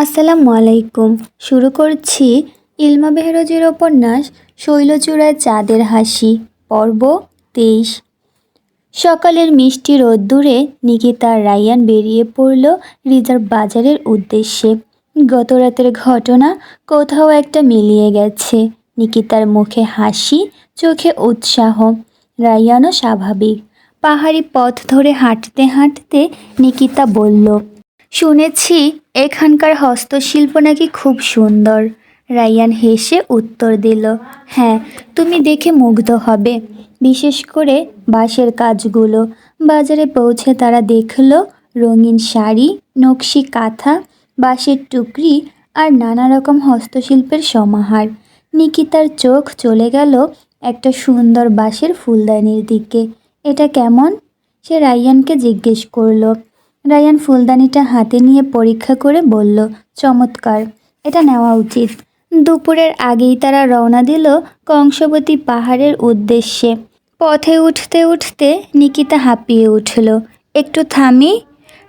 আসসালামু আলাইকুম। শুরু করছি ইলমা বেহরজের উপন্যাস শৈলচূড়ায় চাঁদের হাসি, পর্ব তেইশ। সকালের মিষ্টি রোদ্দুরে নিকিতা রায়ান বেরিয়ে পড়ল রিজার্ভ বাজারের উদ্দেশ্যে। গত রাতের ঘটনা কোথাও একটা মিলিয়ে গেছে। নিকিতার মুখে হাসি, চোখে উৎসাহ। রায়ানও স্বাভাবিক। পাহাড়ি পথ ধরে হাঁটতে হাঁটতে নিকিতা বলল শুনেছি এখানকার হস্তশিল্প নাকি খুব সুন্দর। রায়ান হেসে উত্তর দিল হ্যাঁ তুমি দেখে মুগ্ধ হবে। বিশেষ করে বাঁশের কাজগুলো। বাজারে পৌঁছে তারা দেখল রঙিন শাড়ি, নকশি কাঁথা, বাঁশের টুকরি আর নানা রকম হস্তশিল্পের সমাহার। নিকিতার চোখ চলে গেল একটা সুন্দর বাঁশের ফুলদানির দিকে। এটা কেমন? সে রায়ানকে জিজ্ঞেস করল রায়ান ফুলদানিটা হাতে নিয়ে পরীক্ষা করে বলল, চমৎকার, এটা নেওয়া উচিত। দুপুরের আগেই তারা রওনা দিল কংসবতী পাহাড়ের উদ্দেশ্যে। পথে উঠতে উঠতে নিকিতা হাঁপিয়ে উঠল। একটু থামি।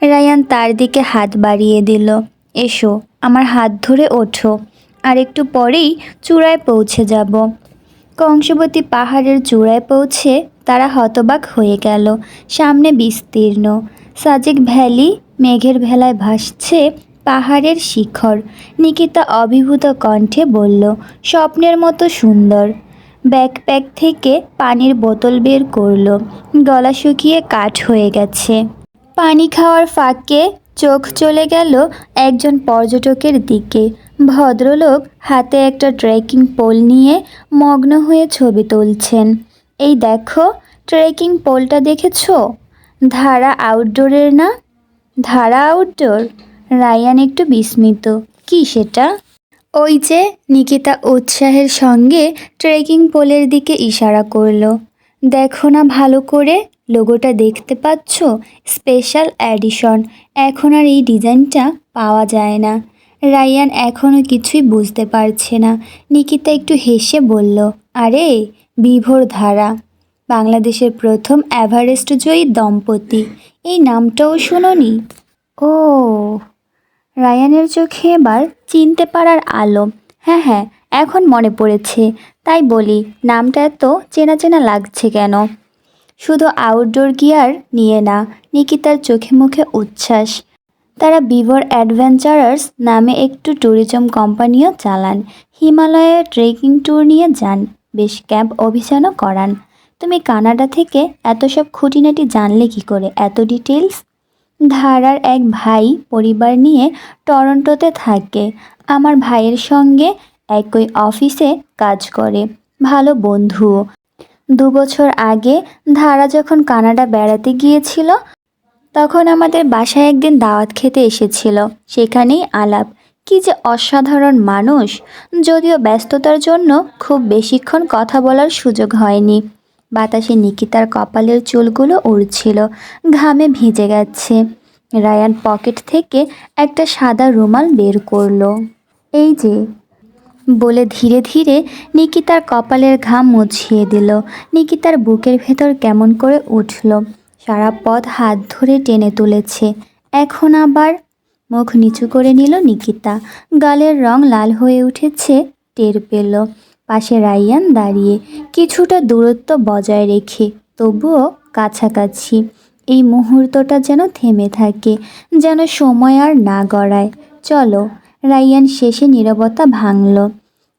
রায়ান তার দিকে হাত বাড়িয়ে দিল। এসো, আমার হাত ধরে ওঠো, আর একটু পরেই চূড়ায় পৌঁছে যাব। কংসবতী পাহাড়ের চূড়ায় পৌঁছে তারা হতবাক হয়ে গেল। সামনে বিস্তীর্ণ সাজেক ভ্যালি মেঘের ভেলায় ভাসছে পাহাড়ের শিখর। নিকিতা অভিভূত কণ্ঠে বলল, স্বপ্নের মতো সুন্দর। ব্যাকপ্যাক থেকে পানির বোতল বের করল। গলা শুকিয়ে কাঠ হয়ে গেছে। পানি খাওয়ার ফাঁকে চোখ চলে গেল একজন পর্যটকের দিকে। ভদ্রলোক হাতে একটা ট্রেকিং পোল নিয়ে মগ্ন হয়ে ছবি তুলছেন। এই দেখো, ট্রেকিং পোলটা দেখেছ? ধারা আউটডোরের না? ধারা আউটডোর রায়ান একটু বিস্মিত। কি সেটা? ওই যে নিকিতা উৎসাহের সঙ্গে ট্রেকিং পোলের দিকে ইশারা করল। দেখো না ভালো করে লোগোটা দেখতে পাচ্ছ? স্পেশাল অ্যাডিশন এখন আর এই ডিজাইনটা পাওয়া যায় না। রায়ান এখনও কিছুই বুঝতে পারছে না। নিকিতা একটু হেসে বলল, আরে, বিভোর ধারা। বাংলাদেশের প্রথম এভারেস্ট জয়ী দম্পতি। এই নামটাও শুনোনি? ও, রায়ানের চোখে এবার চিনতে পারার আলো। হ্যাঁ হ্যাঁ এখন মনে পড়েছে। তাই বলি, নামটা এত চেনা চেনা লাগছে কেন? শুধু আউটডোর গিয়ার নিয়ে না, নিকিতার চোখে মুখে উচ্ছ্বাস। তারা বিভর অ্যাডভেঞ্চারার্স নামে একটু ট্যুরিজম কোম্পানিও চালান। হিমালয়ে ট্রেকিং ট্যুর নিয়ে যান। বেশ ক্যাম্প অভিযানও করান। তুমি কানাডা থেকে এত সব খুঁটিনাটি জানলে কি করে? এত ডিটেলস ধারার এক ভাই পরিবার নিয়ে টরন্টোতে থাকে। আমার ভাইয়ের সঙ্গে একই অফিসে কাজ করে। ভালো বন্ধুও। দু বছর আগে ধারা যখন কানাডা বেড়াতে গিয়েছিল, তখন আমাদের বাসায় একদিন দাওয়াত খেতে এসেছিল। সেখানেই আলাপ। কি যে অসাধারণ মানুষ। যদিও ব্যস্ততার জন্য খুব বেশিক্ষণ কথা বলার সুযোগ হয়নি। বাতাসে নিকিতার কপালের চুলগুলো উড়ছিল, ঘামে ভিজে গেছে। রায়ান পকেট থেকে একটা সাদা রুমাল বের করল। এই যে, বলে ধীরে ধীরে নিকিতার কপালের ঘাম মুছিয়ে দিল। নিকিতার বুকের ভেতর কেমন করে উঠল। সারা পথ হাত ধরে টেনে তুলেছে। এখন আবার মুখ নিচু করে নিল নিকিতা। গালের রং লাল হয়ে উঠেছে, টের পেল। পাশে রাইয়ান দাঁড়িয়ে কিছুটা দূরত্ব বজায় রেখে তবুও কাছাকাছি। এই মুহূর্তটা যেন থেমে থাকে, যেন সময় আর না গড়ায়। চলো, রাইয়ান শেষে নীরবতা ভাঙল।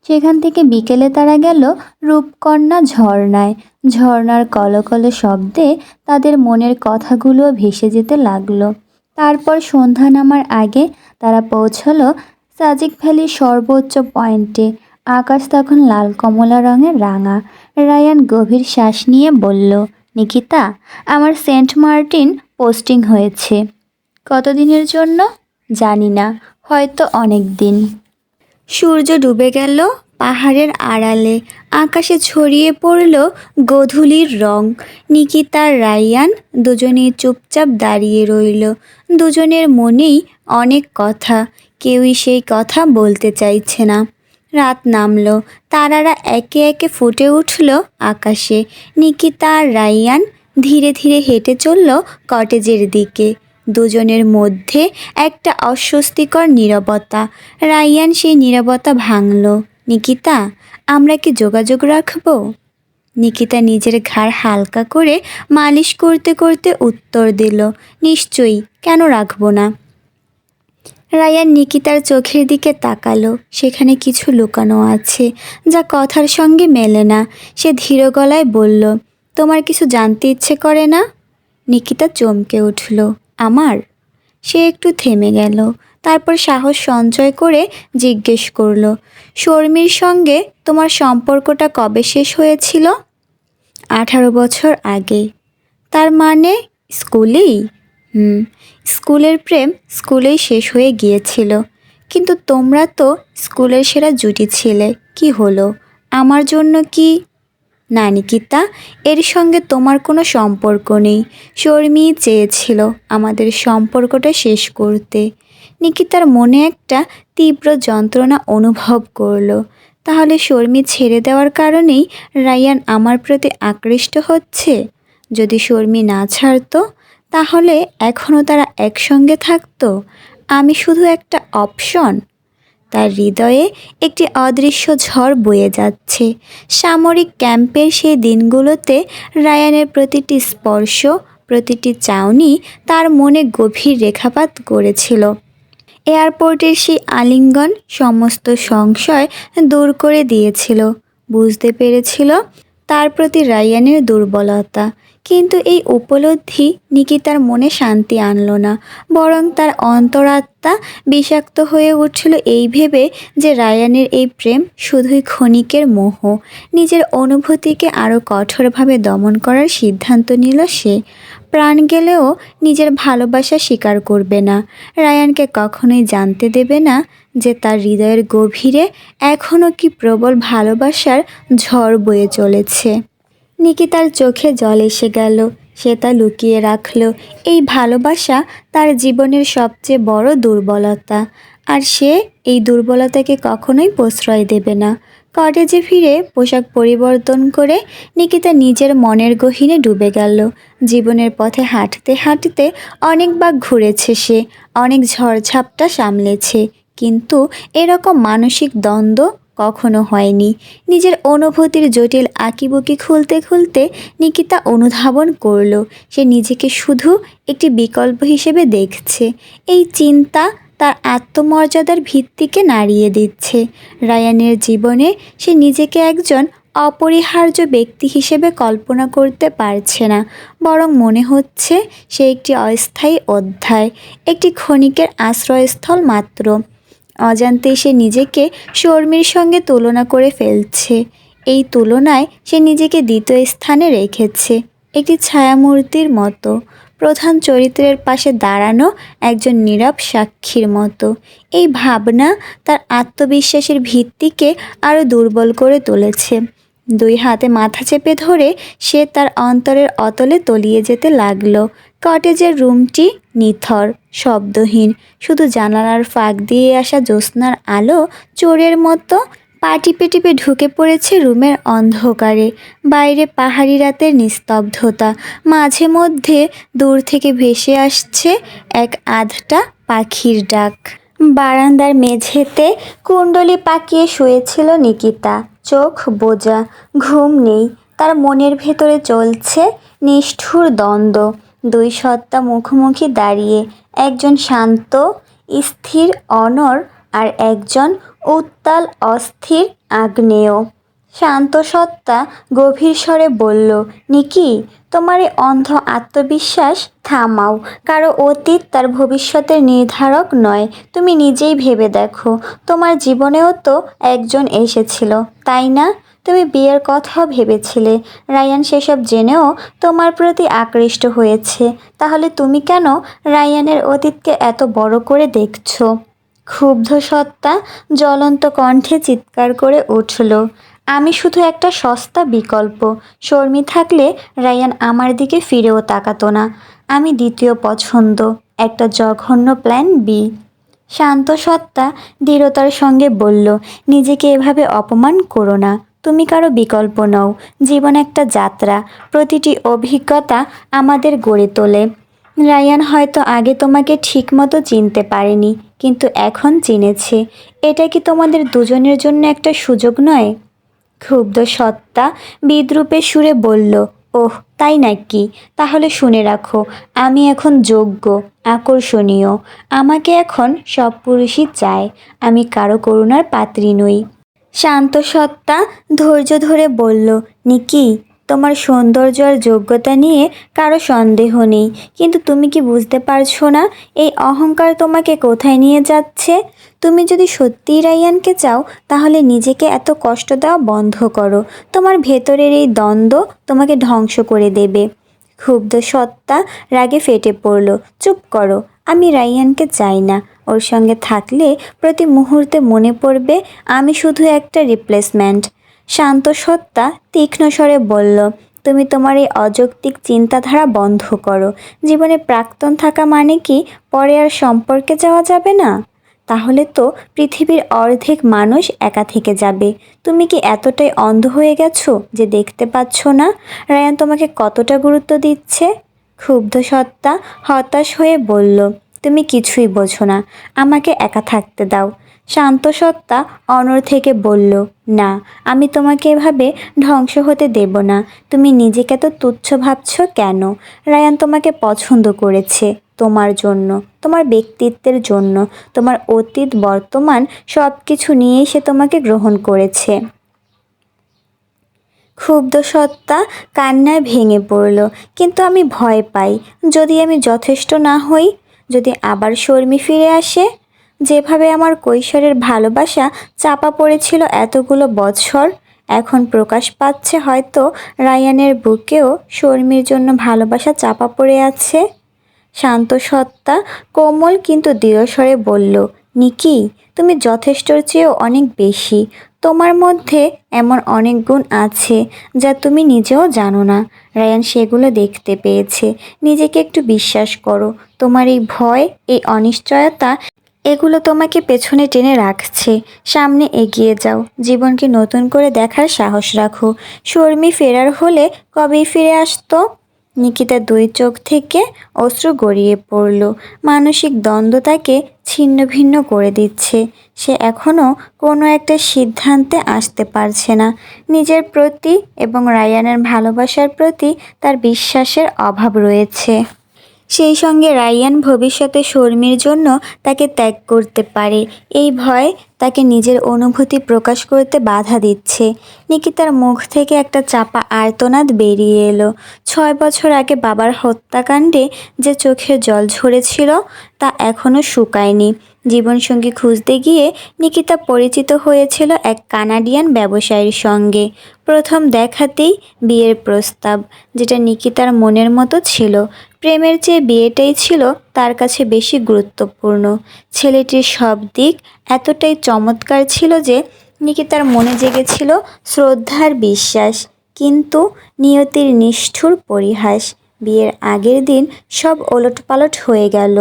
সেখান থেকে বিকেলে তারা গেল রূপকন্যা ঝর্ণায়। ঝর্ণার কলকল শব্দে তাদের মনের কথাগুলো ভেসে যেতে লাগল। তারপর সন্ধ্যা নামার আগে তারা পৌঁছলো সাজিক ভ্যালির সর্বোচ্চ পয়েন্টে। আকাশ তখন লাল কমলা রঙের রাঙা। রায়ান গভীর শ্বাস নিয়ে বলল, নিকিতা, আমার সেন্ট মার্টিন পোস্টিং হয়েছে। কতদিনের জন্য? জানি না, হয়তো অনেক দিন। সূর্য ডুবে গেল পাহাড়ের আড়ালে। আকাশে ছড়িয়ে পড়ল গোধূলির রং। নিকিতার রায়ান দুজনেই চুপচাপ দাঁড়িয়ে রইল। দুজনের মনেই অনেক কথা। কেউই সেই কথা বলতে চাইছে না। রাত নামলো। তারারা একে একে ফুটে উঠল আকাশে। নিকিতা আর রাইয়ান ধীরে ধীরে হেঁটে চলল কটেজের দিকে। দুজনের মধ্যে একটা অস্বস্তিকর নীরবতা। রাইয়ান সেই নীরবতা ভাঙল। নিকিতা, আমরা কি যোগাযোগ রাখব? নিকিতা নিজের ঘাড় হালকা করে মালিশ করতে করতে উত্তর দিল, নিশ্চয়ই, কেন রাখব না? রায়ান নিকিতার চোখের দিকে তাকালো। সেখানে কিছু লুকানো আছে যা কথার সঙ্গে মেলে না। সে ধীর গলায় বলল, তোমার কিছু জানতে ইচ্ছে করে না? নিকিতা চমকে উঠল, আমার? সে একটু থেমে গেল, তারপর সাহস সঞ্চয় করে জিজ্ঞেস করল, শর্মির সঙ্গে তোমার সম্পর্কটা কবে শেষ হয়েছিল? আঠারো বছর আগে। তার মানে স্কুলেই? হুম। স্কুলের প্রেম স্কুলেই শেষ হয়ে গিয়েছিল। কিন্তু তোমরা তো স্কুলের সেরা জুটি ছিলে, কি হলো? আমার জন্য কি? না, নিকিতা, এর সঙ্গে তোমার কোনো সম্পর্ক নেই। শর্মি চেয়েছিল আমাদের সম্পর্কটা শেষ করতে। নিকিতার মনে একটা তীব্র যন্ত্রণা অনুভব করল। তাহলে শর্মি ছেড়ে দেওয়ার কারণেই রায়ান আমার প্রতি আকৃষ্ট হচ্ছে? যদি শর্মি না ছাড়তো তাহলে এখনও তারা একসঙ্গে থাকতো? আমি শুধু একটা অপশন। তার হৃদয়ে একটি অদৃশ্য ঝড় বয়ে যাচ্ছে। সামরিক ক্যাম্পের সেই দিনগুলোতে রায়ানের প্রতিটি স্পর্শ, প্রতিটি চাউনি তার মনে গভীর রেখাপাত করেছিল। এয়ারপোর্টের সেই আলিঙ্গন সমস্ত সংশয় দূর করে দিয়েছিল। বুঝতে পেরেছিল তার প্রতি রায়ানের দুর্বলতা। কিন্তু এই উপলব্ধি নিকিতার মনে শান্তি আনলো না, বরং তার অন্তরাত্মা বিষাক্ত হয়ে উঠছিল এই ভেবে যে রায়ানের এই প্রেম শুধুই ক্ষণিকের মোহ। নিজের অনুভূতিকে আরও কঠোরভাবে দমন করার সিদ্ধান্ত নিল সে। প্রাণ গেলেও নিজের ভালোবাসা স্বীকার করবে না। রায়ানকে কখনোই জানতে দেবে না যে তার হৃদয়ের গভীরে এখনও কি প্রবল ভালোবাসার ঝড় বয়ে চলেছে। নিকিতার চোখে জল এসে গেল। সে তা লুকিয়ে রাখল। এই ভালোবাসা তার জীবনের সবচেয়ে বড় দুর্বলতা। আর সে এই দুর্বলতাকে কখনোই প্রশ্রয় দেবে না। কটেজে ফিরে পোশাক পরিবর্তন করে নিকিতা নিজের মনের গহীনে ডুবে গেল। জীবনের পথে হাঁটতে হাঁটতে অনেকবার ঘুরেছে সে, অনেক ঝড়ঝাপটা সামলেছে। কিন্তু এরকম মানসিক দ্বন্দ্ব কখনো হয়নি। নিজের অনুভূতির জটিল আঁকিবুকি খুলতে খুলতে নিকিতা অনুধাবন করল। সে নিজেকে শুধু একটি বিকল্প হিসেবে দেখছে। এই চিন্তা তার আত্মমর্যাদার ভিত্তিকে নাড়িয়ে দিচ্ছে। রায়ানের জীবনে সে নিজেকে একজন অপরিহার্য ব্যক্তি হিসেবে কল্পনা করতে পারছে না, বরং মনে হচ্ছে সে একটি অস্থায়ী অধ্যায়, একটি ক্ষণিকের আশ্রয়স্থল মাত্র। অজান্তে সে নিজেকে শর্মির সঙ্গে তুলনা করে ফেলছে। এই তুলনায় সে নিজেকে দ্বিতীয় স্থানে রেখেছে। একটি ছায়ামূর্তির মতো, প্রধান চরিত্রের পাশে দাঁড়ানো একজন নীরব সাক্ষীর মতো। এই ভাবনা তার আত্মবিশ্বাসের ভিত্তিকে আরও দুর্বল করে তুলেছে। দুই হাতে মাথা চেপে ধরে সে তার অন্তরের অতলে তলিয়ে যেতে লাগল। কটেজের রুমটি নিথর, শব্দহীন, শুধু জানালার ফাঁক দিয়ে আসা জ্যোৎস্নার আলো চোরের মতো পা টিপে টিপে ঢুকে পড়েছে রুমের অন্ধকারে। বাইরে পাহাড়ি রাতের নিস্তব্ধতা, মাঝে মধ্যে দূর থেকে ভেসে আসছে এক আধটা পাখির ডাক। বারান্দার মেঝেতে কুণ্ডলি পাকিয়ে শুয়েছিল নিকিতা। চোখ বোজা, ঘুম নেই, তার মনের ভেতরে চলছে নিষ্ঠুর দ্বন্দ্ব। দুই সত্তা মুখোমুখি দাঁড়িয়ে একজন শান্ত, স্থির, অনর আর একজন উত্তাল, অস্থির, আগ্নেয়। শান্ত সত্তা গভীর স্বরে বলল, নিকি, তোমার এই অন্ধ আত্মবিশ্বাস থামাও। কারও অতীত তার ভবিষ্যতের নির্ধারক নয়। তুমি নিজেই ভেবে দেখো, তোমার জীবনেও তো একজন এসেছিল, তাই না? তুমি বিয়ের কথাও ভেবেছিলে। রায়ান, সেসব জেনেও তোমার প্রতি আকৃষ্ট হয়েছে। তাহলে তুমি কেন রায়ানের অতীতকে এত বড় করে দেখছ? ক্ষুব্ধ সত্তা জ্বলন্ত কণ্ঠে চিৎকার করে উঠল, আমি শুধু একটা সস্তা বিকল্প। শর্মি থাকলে রায়ান আমার দিকে ফিরেও তাকাতো না। আমি দ্বিতীয় পছন্দ, একটা জঘন্য প্ল্যান বি শান্ত সত্তা দৃঢ়তার সঙ্গে বলল, নিজেকে এভাবে অপমান করো না। তুমি কারও বিকল্প নও। জীবন একটা যাত্রা। প্রতিটি অভিজ্ঞতা আমাদের গড়ে তোলে। রায়ান হয়তো আগে তোমাকে ঠিকমতো চিনতে পারেনি, কিন্তু এখন চিনেছে। এটা কি তোমাদের দুজনের জন্য একটা সুযোগ নয়? ক্ষুব্ধ সত্তা বিদ্রুপে সুরে বলল, ওহ, তাই নাকি? তাহলে শুনে রাখো, আমি এখন যোগ্য, আকর্ষণীয়। আমাকে এখন সব পুরুষই চায়। আমি কারও করুণার পাত্রী নই। শান্ত সত্তা ধৈর্য ধরে বলল, নিকি, তোমার সৌন্দর্য আর যোগ্যতা নিয়ে কারও সন্দেহ নেই। কিন্তু তুমি কি বুঝতে পারছ না, এই অহংকার তোমাকে কোথায় নিয়ে যাচ্ছে? তুমি যদি সত্যিই রায়ানকে চাও, তাহলে নিজেকে এত কষ্ট দেওয়া বন্ধ করো। তোমার ভেতরের এই দ্বন্দ্ব তোমাকে ধ্বংস করে দেবে। ক্ষুব্ধ সত্তা রাগে ফেটে পড়ল, চুপ করো, আমি রাইয়ানকে চাই না। ওর সঙ্গে থাকলে প্রতি মুহূর্তে মনে পড়বে, আমি শুধু একটা রিপ্লেসমেন্ট শান্ত সত্তা তীক্ষ্ণ স্বরে বলল, তুমি তোমার এই অযৌক্তিক চিন্তাধারা বন্ধ করো। জীবনে প্রাক্তন থাকা মানে কি পরে আর সম্পর্কে যাওয়া যাবে না? তাহলে তো পৃথিবীর অর্ধেক মানুষ একা থেকে যাবে। তুমি কি এতটাই অন্ধ হয়ে গেছো যে দেখতে পাচ্ছ না? রায়ান তোমাকে কতটা গুরুত্ব দিচ্ছে? ক্ষুব্ধ সত্তা হতাশ হয়ে বলল তুমি কিছুই বোঝো না, আমাকে একা থাকতে দাও। শান্ত সত্তা অনর থেকে বলল, না, আমি তোমাকে এভাবে ধ্বংস হতে দেব না। তুমি নিজেকে তো তুচ্ছ ভাবছ কেন? রায়ান তোমাকে পছন্দ করেছে তোমার জন্য, তোমার ব্যক্তিত্বের জন্য। তোমার অতীত, বর্তমান সব কিছু নিয়েই সে তোমাকে গ্রহণ করেছে। ক্ষুব্ধ সত্তা কান্নায় ভেঙে পড়ল, কিন্তু আমি ভয় পাই। যদি আমি যথেষ্ট না হই যদি আবার শর্মি ফিরে আসে? যেভাবে আমার কৈশোরের ভালোবাসা চাপা পড়েছিল এতগুলো বছর, এখন প্রকাশ পাচ্ছে হয়তো রায়ানের বুকেও শর্মির জন্য ভালোবাসা চাপা পড়ে আছে। শান্ত সত্তা কোমল কিন্তু দৃঢ়স্বরে বলল, নিকি, তুমি যথেষ্টর চেয়েও অনেক বেশি। তোমার মধ্যে এমন অনেক গুণ আছে যা তুমি নিজেও জানো না। রায়ান সেগুলো দেখতে পেয়েছে। নিজেকে একটু বিশ্বাস করো। তোমার এই ভয়, এই অনিশ্চয়তা, এগুলো তোমাকে পেছনে টেনে রাখছে। সামনে এগিয়ে যাও। জীবনকে নতুন করে দেখার সাহস রাখো। শর্মি ফেরার হলে কবেই ফিরে আসতো? নিকিতার দুই চোখ থেকে অশ্রু গড়িয়ে পড়ল। মানসিক দ্বন্দ্ব তাকে ছিন্ন ভিন্ন করে দিচ্ছে। সে এখনও কোনো একটা সিদ্ধান্তে আসতে পারছে না। নিজের প্রতি এবং রায়ানের ভালোবাসার প্রতি তার বিশ্বাসের অভাব রয়েছে। সেই সঙ্গে রায়ান ভবিষ্যতে শর্মির জন্য তাকে ত্যাগ করতে পারে। এই ভয় তাকে নিজের অনুভূতি প্রকাশ করতে বাধা দিচ্ছে। নিকিতার মুখ থেকে একটা চাপা আর্তনাদ বেরিয়ে এলো। ছয় বছর আগে বাবার হত্যাকাণ্ডে যে চোখের জল ঝরেছিল তা এখনও শুকায়নি। জীবনসঙ্গী খুঁজতে গিয়ে নিকিতা পরিচিত হয়েছিল এক কানাডিয়ান ব্যবসায়ীর সঙ্গে। প্রথম দেখাতেই বিয়ের প্রস্তাব, যেটা নিকিতার মনের মতো ছিল। প্রেমের যে বিয়েটাই ছিল, তার কাছে বেশি গুরুত্বপূর্ণ। ছেলেটির সব দিক এতটাই চমৎকার ছিল যে, নিকিতার মনে জেগেছিল শ্রদ্ধার বিশ্বাস, কিন্তু নিয়তির নিষ্ঠুর পরিহাস। বিয়ের আগের দিন সব ওলটপালট হয়ে গেল।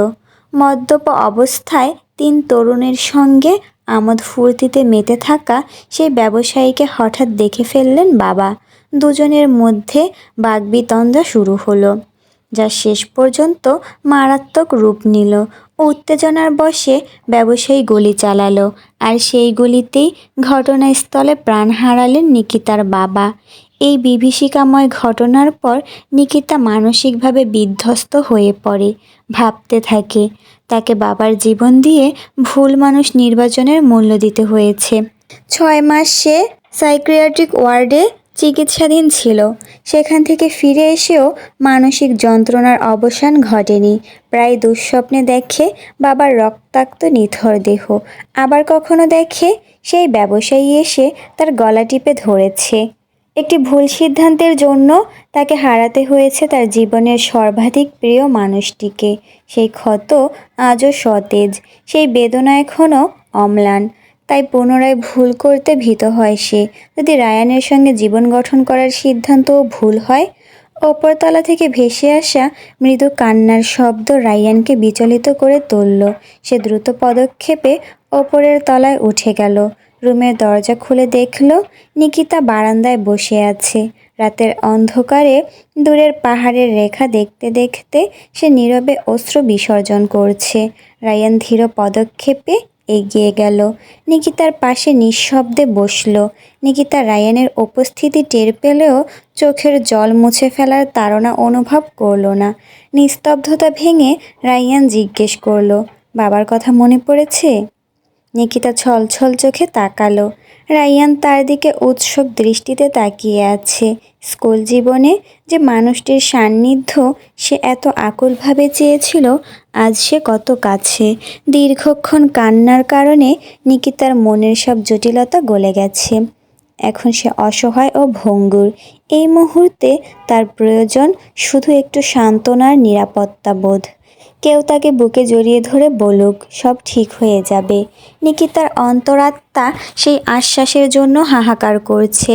মদ্যপ অবস্থায় তিন তরুণের সঙ্গে আমোদ ফুর্তিতে মেতে থাকা সেই ব্যবসায়ীকে হঠাৎ দেখে ফেললেন বাবা। দুজনের মধ্যে বাগবিতণ্ডা শুরু হলো। যা শেষ পর্যন্ত মারাত্মক রূপ নিল। উত্তেজনার বশে ব্যবসায়ী গুলি চালালো। আর সেই গুলিতেই ঘটনাস্থলে প্রাণ হারালেন নিকিতার বাবা। এই বিভীষিকাময় ঘটনার পর নিকিতা মানসিকভাবে বিধ্বস্ত হয়ে পড়ে, ভাবতে থাকে। তাকে বাবার জীবন দিয়ে ভুল মানুষ নির্বাচনের মূল্য দিতে হয়েছে। ছয় মাস সে সাইক্রিয়াট্রিক ওয়ার্ডে চিকিৎসাধীন ছিল। সেখান থেকে ফিরে এসেও মানসিক যন্ত্রণার অবসান ঘটেনি। প্রায় দুঃস্বপ্নে দেখে বাবার রক্তাক্ত নিথর দেহ। আবার কখনো দেখে সেই ব্যবসায়ী এসে তার গলা টিপে ধরেছে। একটি ভুল সিদ্ধান্তের জন্য তাকে হারাতে হয়েছে তার জীবনের সর্বাধিক প্রিয় মানুষটিকে। সেই ক্ষত আজও সতেজ, সেই বেদনা এখনও অম্লান। তাই পুনরায় ভুল করতে ভীত হয় সে। যদি রায়ানের সঙ্গে জীবন গঠন করার সিদ্ধান্তও ভুল হয় ওপরতলা থেকে ভেসে আসা মৃদু কান্নার শব্দ রায়ানকে বিচলিত করে তুলল। সে দ্রুত পদক্ষেপে ওপরের তলায় উঠে গেল। রুমের দরজা খুলে দেখল, নিকিতা বারান্দায় বসে আছে। রাতের অন্ধকারে দূরের পাহাড়ের রেখা দেখতে দেখতে সে নীরবে অস্ত্র বিসর্জন করছে। রায়ান ধীর পদক্ষেপে এগিয়ে গেল। নিকিতার পাশে নিঃশব্দে বসল। নিকিতা রায়ানের উপস্থিতি টের পেলেও চোখের জল মুছে ফেলার তাড়না অনুভব করল না। নিস্তব্ধতা ভেঙে রায়ান জিজ্ঞেস করল, বাবার কথা মনে পড়েছে? নিকিতা ছলছল চোখে তাকালো। রায়ান তার দিকে উৎসুক দৃষ্টিতে তাকিয়ে আছে। স্কুল জীবনে যে মানুষটির সান্নিধ্য সে এত আকুলভাবে চেয়েছিল আজ সে কত কাছে। দীর্ঘক্ষণ কান্নার কারণে নিকিতার মনের সব জটিলতা গলে গেছে। এখন সে অসহায় ও ভঙ্গুর। এই মুহূর্তে তার প্রয়োজন শুধু একটু সান্ত্বনার নিরাপত্তা বোধ। কেউ তাকে বুকে জড়িয়ে ধরে বলুক, সব ঠিক হয়ে যাবে। নিকিতার অন্তরাত্মা সেই আশ্বাসের জন্য হাহাকার করছে।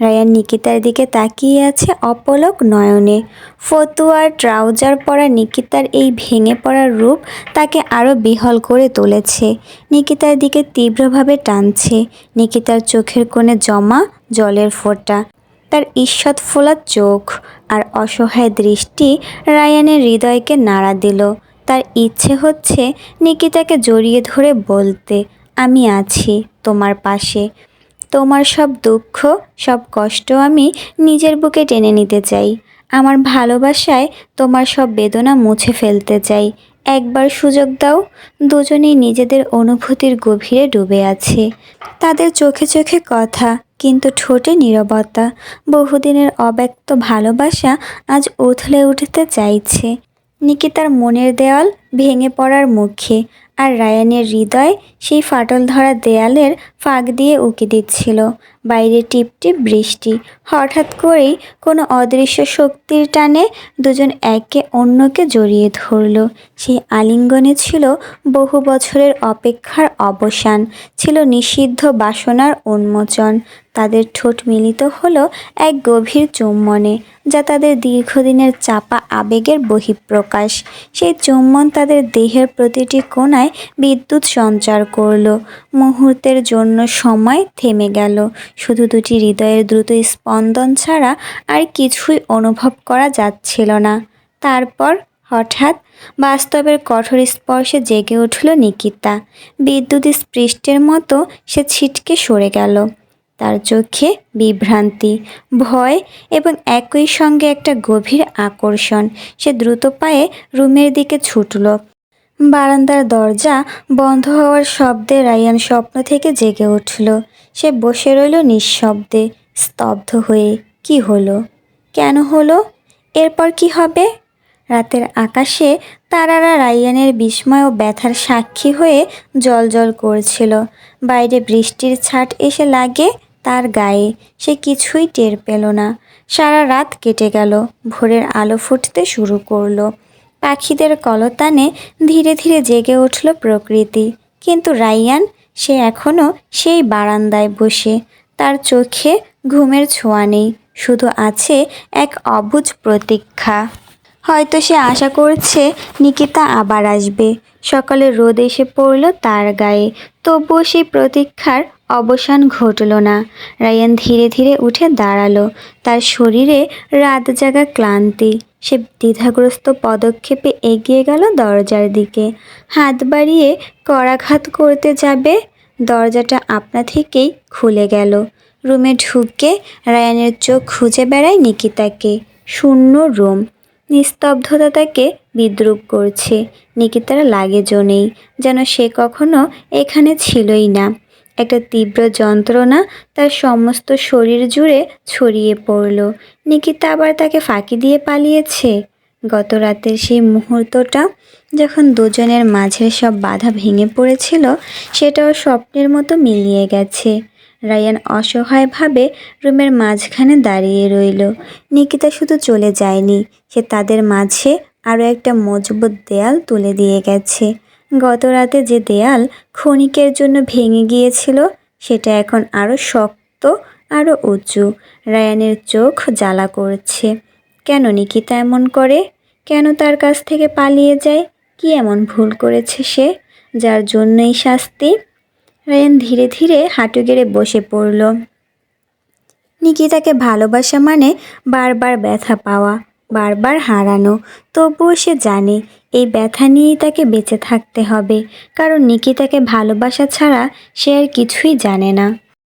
রায়ান নিকিতার দিকে তাকিয়ে আছে অপলক নয়নে। ফতুয়ার ট্রাউজার পরা নিকিতার এই ভেঙে পড়া রূপ তাকে আরও বিহল করে তুলেছে। নিকিতার দিকে তীব্রভাবে টানছে। নিকিতার চোখের কোণে জমা জলের ফোঁটা। তার ঈষৎ ফোলা চোখ আর অসহায় দৃষ্টি রায়ানের হৃদয়কে নাড়া দিল। তার ইচ্ছে হচ্ছে নিকিতাকে জড়িয়ে ধরে বলতে, আমি আছি তোমার পাশে। তোমার সব দুঃখ, সব কষ্ট আমি নিজের বুকে টেনে নিতে চাই। আমার ভালোবাসায় তোমার সব বেদনা মুছে ফেলতে চাই। একবার সুযোগ দাও, দুজনেই নিজেদের অনুভূতির গভীরে ডুবে আছে। তাদের চোখে চোখে কথা, কিন্তু ঠোঁটে নীরবতা। বহুদিনের অব্যক্ত ভালোবাসা আজ উথলে উঠতে চাইছে। নিকিতার মনের দেওয়াল ভেঙে পড়ার মুখে আর রায়ানের হৃদয় সেই ফাটল ধরা দেয়ালের ফাঁক দিয়ে উঁকি দিচ্ছিল। বাইরে টিপটিপ বৃষ্টি। হঠাৎ করেই কোনো অদৃশ্য শক্তির টানে দুজন একে অন্যকে জড়িয়ে ধরল। সেই আলিঙ্গনে ছিল বহু বছরের অপেক্ষার অবসান, ছিল নিষিদ্ধ বাসনার উন্মোচন। তাদের ঠোঁট মিলিত হলো এক গভীর চুম্বনে, যা তাদের দীর্ঘদিনের চাপা আবেগের বহিঃপ্রকাশ। সেই চুম্বন তাদের দেহের প্রতিটি কোণায় বিদ্যুৎ সঞ্চার করল। মুহূর্তের জন্য সময় থেমে গেল। শুধু দুটি হৃদয়ের দ্রুত স্পন্দন ছাড়া আর কিছুই অনুভব করা যাচ্ছিল না। তারপর হঠাৎ বাস্তবের কঠোর স্পর্শে জেগে উঠল নিকিতা। বিদ্যুৎ স্পৃষ্টের মতো সে ছিটকে সরে গেল। তার চোখে বিভ্রান্তি, ভয় এবং একই সঙ্গে একটা গভীর আকর্ষণ। সে দ্রুত পায়ে রুমের দিকে ছুটল। বারান্দার দরজা বন্ধ হওয়ার শব্দে রায়ান স্বপ্ন থেকে জেগে উঠল। সে বসে রইল নিঃশব্দে, স্তব্ধ হয়ে। কি হলো? কেন হলো? এরপর কি হবে? রাতের আকাশে তারারা রায়ানের বিস্ময় ও ব্যথার সাক্ষী হয়ে জল জল করছিল। বাইরে বৃষ্টির ছাট এসে লাগে তার গায়ে। সে কিছুই টের পেল না। সারা রাত কেটে গেল। ভোরের আলো ফুটতে শুরু করল। পাখিদের কলতানে ধীরে ধীরে জেগে উঠল প্রকৃতি। কিন্তু রাইয়ান, সে এখনও সেই বারান্দায় বসে। তার চোখে ঘুমের ছোঁয়া নেই, শুধু আছে এক অবুজ প্রতীক্ষা। হয়তো সে আশা করছে নিকিতা আবার আসবে। সকালে রোদ এসে পড়ল তার গায়ে। তবুও সেই প্রতীক্ষার অবসান ঘটল না। রায়ান ধীরে ধীরে উঠে দাঁড়াল। তার শরীরে রাত জাগা ক্লান্তি। সে দ্বিধাগ্রস্ত পদক্ষেপে এগিয়ে গেল দরজার দিকে। হাত বাড়িয়ে করাঘাত করতে যাবে, দরজাটা আপনা থেকেই খুলে গেল। রুমে ঢুকে রায়ানের চোখ খুঁজে বেড়ায় নিকিতাকে। শূন্য রুম। নিস্তব্ধতা তাকে বিদ্রুপ করছে। নিকিতার লাগেজও নেই, যেন সে কখনো এখানে ছিলই না। একটা তীব্র যন্ত্রণা তার সমস্ত শরীর জুড়ে ছড়িয়ে পড়ল। নিকিতা আবার তাকে ফাঁকি দিয়ে পালিয়েছে। গত রাতের সেই মুহূর্তটা যখন দুজনের মাঝের সব বাধা ভেঙে পড়েছিল, সেটাও স্বপ্নের মতো মিলিয়ে গেছে। রায়ান অসহায়ভাবে রুমের মাঝখানে দাঁড়িয়ে রইল। নিকিতা শুধু চলে যায়নি, সে তাদের মাঝে আরও একটা মজবুত দেয়াল তুলে দিয়ে গেছে। গত রাতে যে দেয়াল ক্ষণিকের জন্য ভেঙে গিয়েছিল, সেটা এখন আরও শক্ত আরও উঁচু। রায়ানের চোখ জ্বালা করছে। কেন নিকিতা এমন করে? কেন তার কাছ থেকে পালিয়ে যায়? কি এমন ভুল করেছে সে, যার জন্যই শাস্তি? রায়ান ধীরে ধীরে হাঁটু গেড়ে বসে পড়ল। নিকিতাকে ভালোবাসা মানে বারবার ব্যথা পাওয়া, বারবার হারানো, তবুও সে জানে এই ব্যথা নিয়েই তাকে বেঁচে থাকতে হবে, কারণ নিকিতাকে ভালোবাসা ছাড়া সে আর কিছুই জানে না।